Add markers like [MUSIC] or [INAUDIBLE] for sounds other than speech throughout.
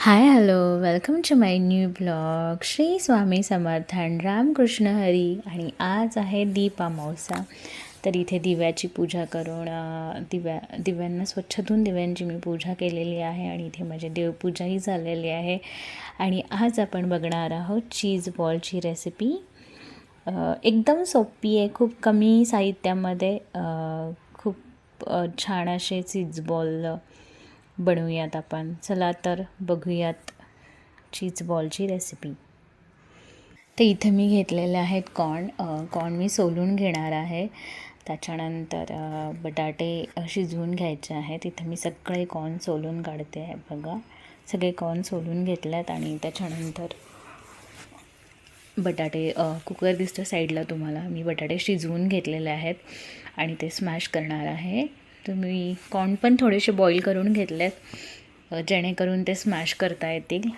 Hi hello welcome to my new blog Shri Swami Samarthan Ramkrishna Hari आणि आज आहे दीप अमावस्या तर इथे दिव्याची पूजा करून दिव्या दिव्यांना स्वच्छ धुवून दिव्यांची मी पूजा केलेली आहे आणि इथे माझी देवपूजाही झालेली आहे. आणि आज आपण बघणार आहोत चीज बॉलची रेसिपी एकदम सोपी आहे खूप कमी साहित्यामध्ये खूप छान असे चीज बॉल बनवूयात आपण. चला तर बघूयात चीज बॉलची रेसिपी तर इथं मी घेतलेले आहेत कॉर्न. कॉर्न मी सोलून घेणार आहे. त्याच्यानंतर बटाटे शिजवून घ्यायचे आहेत. इथं मी सगळे कॉर्न सोलून काढते आहे बघा. सगळे कॉर्न सोलून घेतल्यात आणि त्याच्यानंतर बटाटे कुकर दिसतं साईडला तुम्हाला. मी बटाटे शिजवून घेतलेले आहेत आणि ते स्मॅश करणार आहे. तुम्ही कॉर्न पण थोडेसे बॉईल करून घेतलेत. जेणेकरून ते स्मॅश करता येतील.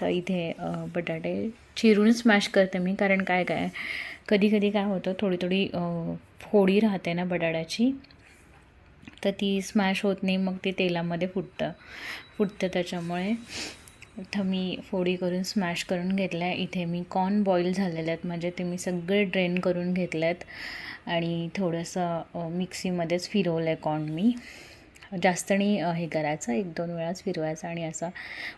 तर इथे बटाटे चिरून स्मॅश करते मी. कारण काय काय कधी कधी काय होतं थोडी थोडी फोडी राहते ना बटाट्याची. तर ती स्मॅश होत नाही मग ती तेलामध्ये फुटतं. फुटतं त्याच्यामुळे. इथं मी फोडी करून स्मॅश करून घेतल्या. इथे मी कॉर्न बॉईल झालेले आहेत. म्हणजे ते मी सगळे ड्रेन करून घेतले आहेत आणि थोडंसं मिक्सीमध्येच फिरवलं आहे कॉर्न मी. जास्त नाही हे करायचं. एक दोन वेळाच फिरवायचं आणि असं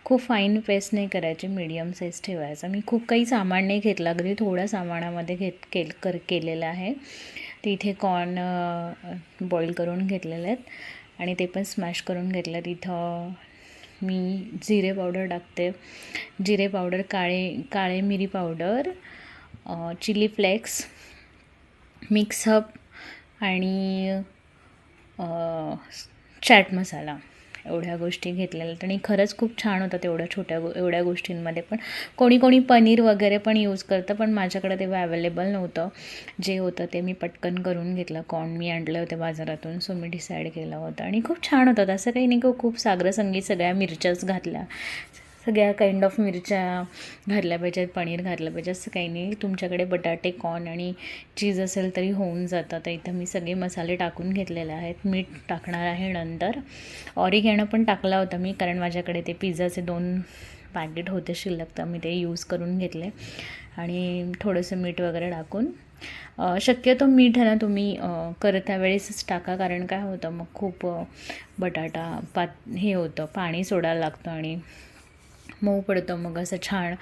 खूप फाईन पेस्ट नाही करायची मीडियम साईज ठेवायचा. मी खूप काही सामान नाही घेतलं अगदी थोड्या सामानामध्ये घेत केल कर केलेलं आहे. तिथे कॉर्न बॉईल करून घेतलेले आहेत आणि ते पण स्मॅश करून घेतलं तिथं मी जिरे पावडर टाकते. जिरे पावडर काळे काळे मिरी पावडर चिली फ्लेक्स मिक्सअप आणि चाट मसाला एवढ्या गोष्टी घेतलेल्या. आणि खरंच खूप छान होतं तेवढ्या छोट्या गो एवढ्या गोष्टींमध्ये पण. कोणी कोणी पनीर वगैरे पण यूज करतं पण माझ्याकडे तेव्हा अवेलेबल नव्हतं. जे होतं ते मी पटकन करून घेतलं. कॉर्न मी आणले होते बाजारातून सो मी डिसाईड केलं होतं. आणि खूप छान होतं. असं काही नाही की खूप सागरसंगीत सगळ्या मिरच्याच घातल्या. सगळ्या काइंड ऑफ मिरच्या घातल्या पाहिजेत पनीर घातलं पाहिजे असं काही नाही. तुमच्याकडे बटाटे कॉर्न आणि चीज असेल तरी होऊन जातं. तर इथं मी सगळे मसाले टाकून घेतलेले आहेत. मीठ टाकणार आहे नंतर. ऑरिगॅनो पण टाकला होता मी कारण माझ्याकडे ते पिझ्झाचे दोन पॅकेट होते शिल्लक तर मी ते यूज करून घेतले. आणि थोडंसं मीठ वगैरे टाकून. शक्यतो मीठ आहे ना तुम्ही अ, करत्या वेळेसच टाका कारण काय होतं मग खूप बटाटा पात हे होतं पाणी सोडायला लागतं आणि मऊ पडतं मग असं छान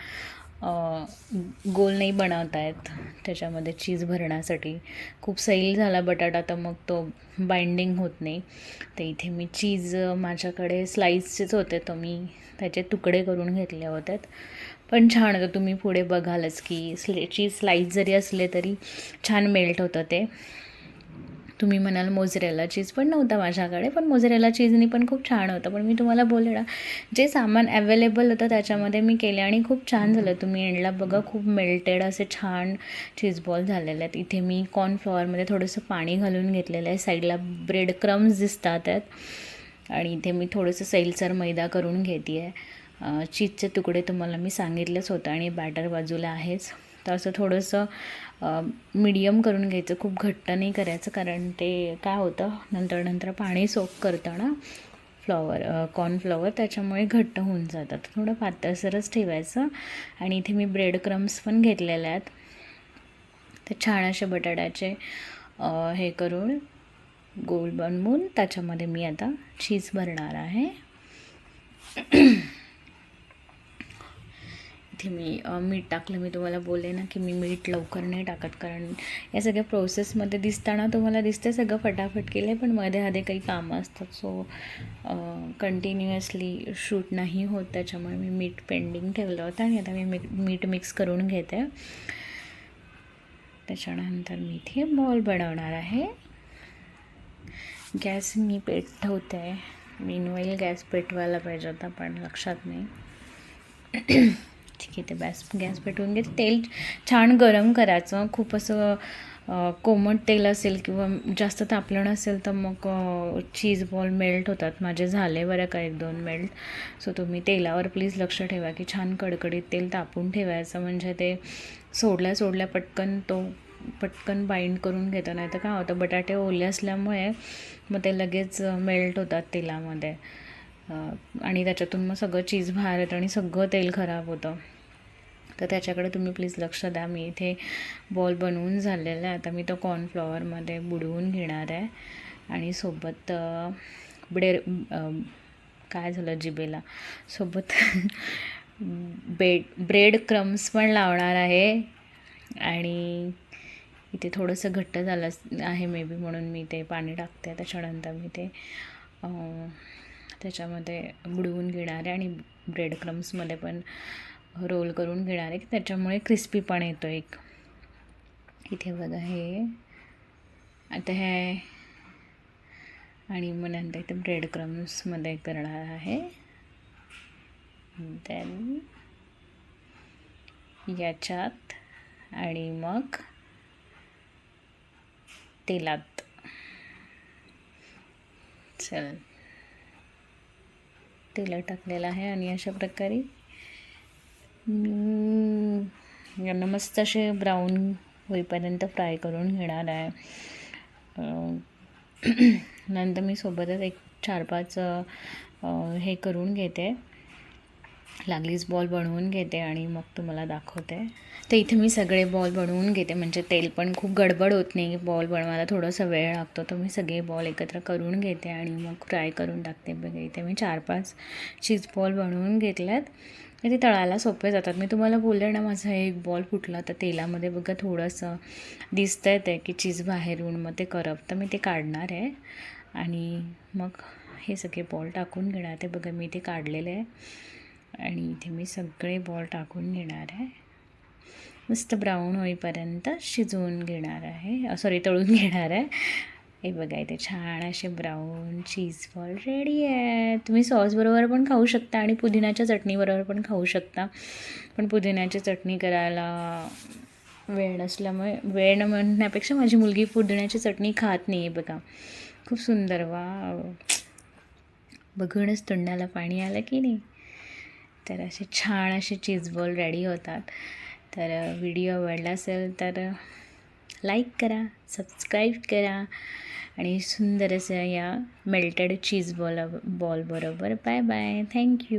गोल नाही बनवता येत त्याच्यामध्ये चीज भरण्यासाठी. खूप सैल झाला बटाटा तर मग तो बाइंडिंग होत नाही. तर इथे मी चीज माझ्याकडे स्लाईसचेच होते तर मी त्याचे तुकडे करून घेतले होते. पण छान होतं. तुम्ही पुढे बघालच की स्ले चीज स्लाईस जरी असले तरी छान मेल्ट होतं ते. तुम्ही म्हणाल मोजरेला चीज पण नव्हता माझ्याकडे पण मोजरेला चीजनी पण खूप छान होतं. पण मी तुम्हाला बोलले ना जे सामान अवेलेबल होतं त्याच्यामध्ये मी केले आणि खूप छान झालं. तुम्ही एंडला बघा खूप मेल्टेड असे छान चीज बॉल झालेले आहेत. इथे मी कॉर्नफ्लॉवरमध्ये थोडंसं पाणी घालून घेतलेलं आहे. साईडला ब्रेड क्रम्स दिसतात आहेत. आणि इथे मी थोडंसं सैलसर मैदा करून घेते आहे. चीजचे तुकडे तुम्हाला मी सांगितलंच होतं आणि बॅटर बाजूला आहेच. तर असं थोडंसं मीडियम करून घ्यायचं. खूप घट्ट नाही करायचं कारण ते काय होतं नंतर नंतर पाणी सोक करतं ना फ्लॉवर कॉर्नफ्लॉवर त्याच्यामुळे घट्ट होऊन जातात थोडं पातळसरच ठेवायचं. आणि इथे मी ब्रेड क्रम्स पण घेतलेले आहेत. ते छान असे बटाट्याचे हे करून गोल बनवून त्याच्यामध्ये मी आता चीज भरणार आहे इथे मी अ, मीठ टाकलं मी तुम्हाला बोलले ना की मी मीठ लवकर नाही टाकत कारण या सगळ्या प्रोसेसमध्ये दिसताना तुम्हाला दिसते सगळं फटाफट केलं आहे पण मध्ये आधे काही कामं असतात. सो कंटिन्युअसली शूट नाही होत त्याच्यामुळे मी मीठ पेंडिंग ठेवलं होतं आणि आता मी मीठ मीठ मिक्स करून घेते. त्याच्यानंतर मी इथे बॉल बनवणार आहे. गॅस मी पेटवते आहे मीनवाईल गॅस पेटवायला पाहिजे होता पण लक्षात नाही. ठीक आहे ते बॅस गॅस पेटवून घेते तेल छान गरम करायचं. खूप असं कोमट तेल असेल किंवा जास्त तापलं नसेल तर मग चीज बॉल मेल्ट होतात. माझे झाले बरं का एक दोन मेल्ट सो तुम्ही तेलावर प्लीज लक्ष ठेवा की छान कडकडीत तेल तापून ठेवायचं. म्हणजे ते सोडल्या सोडल्या पटकन तो पटकन बाइंड करून घेतो. नाही तर काय होतं बटाटे ओले असल्यामुळे मग ते लगेच मेल्ट होतात तेलामध्ये. आणि त्याच्यातून मग सगळं चीज बाहेर येतं आणि सगळं तेल खराब होतं. तर त्याच्याकडे तुम्ही प्लीज लक्ष द्या. मी इथे बॉल बनवून झालेला आहे. आता मी तो कॉर्नफ्लॉवरमध्ये बुडवून घेणार आहे. आणि सोबत अं, ब्रेड काय झालं जिबेला? सोबत बेड ब्रेड क्रम्स पण लावणार आहे. आणि इथे थोडंसं घट्ट झालं आहे मे बी म्हणून मी ते पाणी टाकते. त्याच्यानंतर मी ते त्याच्यामध्ये बुडवून घेणार आहे आणि ब्रेड क्रम्समध्ये पण रोल करून घेणार आहे. की त्याच्यामुळे क्रिस्पी पण येतो एक. इथे बघा हे. आता हे आणि मग नंतर इथे ब्रेड क्रम्समध्ये करणार आहे. देन याच्यात आणि मग तेलात. चल. तेलं टाकलेलं आहे आणि अशा प्रकारे मी यांना मस्त असे ब्राऊन होईपर्यंत फ्राय करून घेणार आहे. [CLEARS THROAT] नंतर मी सोबतच एक चार पाच हे करून घेते. लागलीच बॉल बनवून घेते आणि मग तुम्हाला दाखवते. तर इथे मी सगळे बॉल बनवून घेते म्हणजे तेल पण खूप गडबड होत नाही बॉल बनवायला थोडासा वेळ लागतो तर मी सगळे बॉल एकत्र करून घेते आणि मग फ्राय करून टाकते. बघा इथे मी चार पाच चीज बॉल बनवून घेतल्यात. ते तळायला सोपे जातात. मी तुम्हाला बोलले ना माझा एक बॉल फुटला तर तेलामध्ये बघा थोडंसं दिसतंय ते की चीज बाहेरून मग ते करप तर मी ते काढणार आहे. आणि मग हे सगळे बॉल टाकून घेणार ते बघा मी ते काढलेले आहे. आणि इथे मी सगळे बॉल टाकून घेणार आहे. मस्त ब्राऊन होईपर्यंत शिजवून घेणार आहे. सॉरी तळून [LAUGHS] घेणार आहे. हे बघा इथे छान असे ब्राऊन चीज बॉल रेडी आहे तुम्ही सॉसबरोबर पण खाऊ शकता आणि पुदिन्याच्या चटणीबरोबर पण खाऊ शकता. पण पुदिन्याची चटणी करायला वेळ नसल्यामुळे वेळ न म्हणण्यापेक्षा माझी मुलगी पुदिन्याची चटणी खात नाही आहे बघा. खूप सुंदर वा बघूनच तोंडाला पाणी आलं की नाही? तर असे छान असे चीजबॉल रेडी होतात. तर व्हिडिओ आवडला असेल तर लाईक करा सबस्क्राईब करा आणि सुंदर असं या मेल्टेड चीज बॉल बॉल बरोबर. Bye bye thank you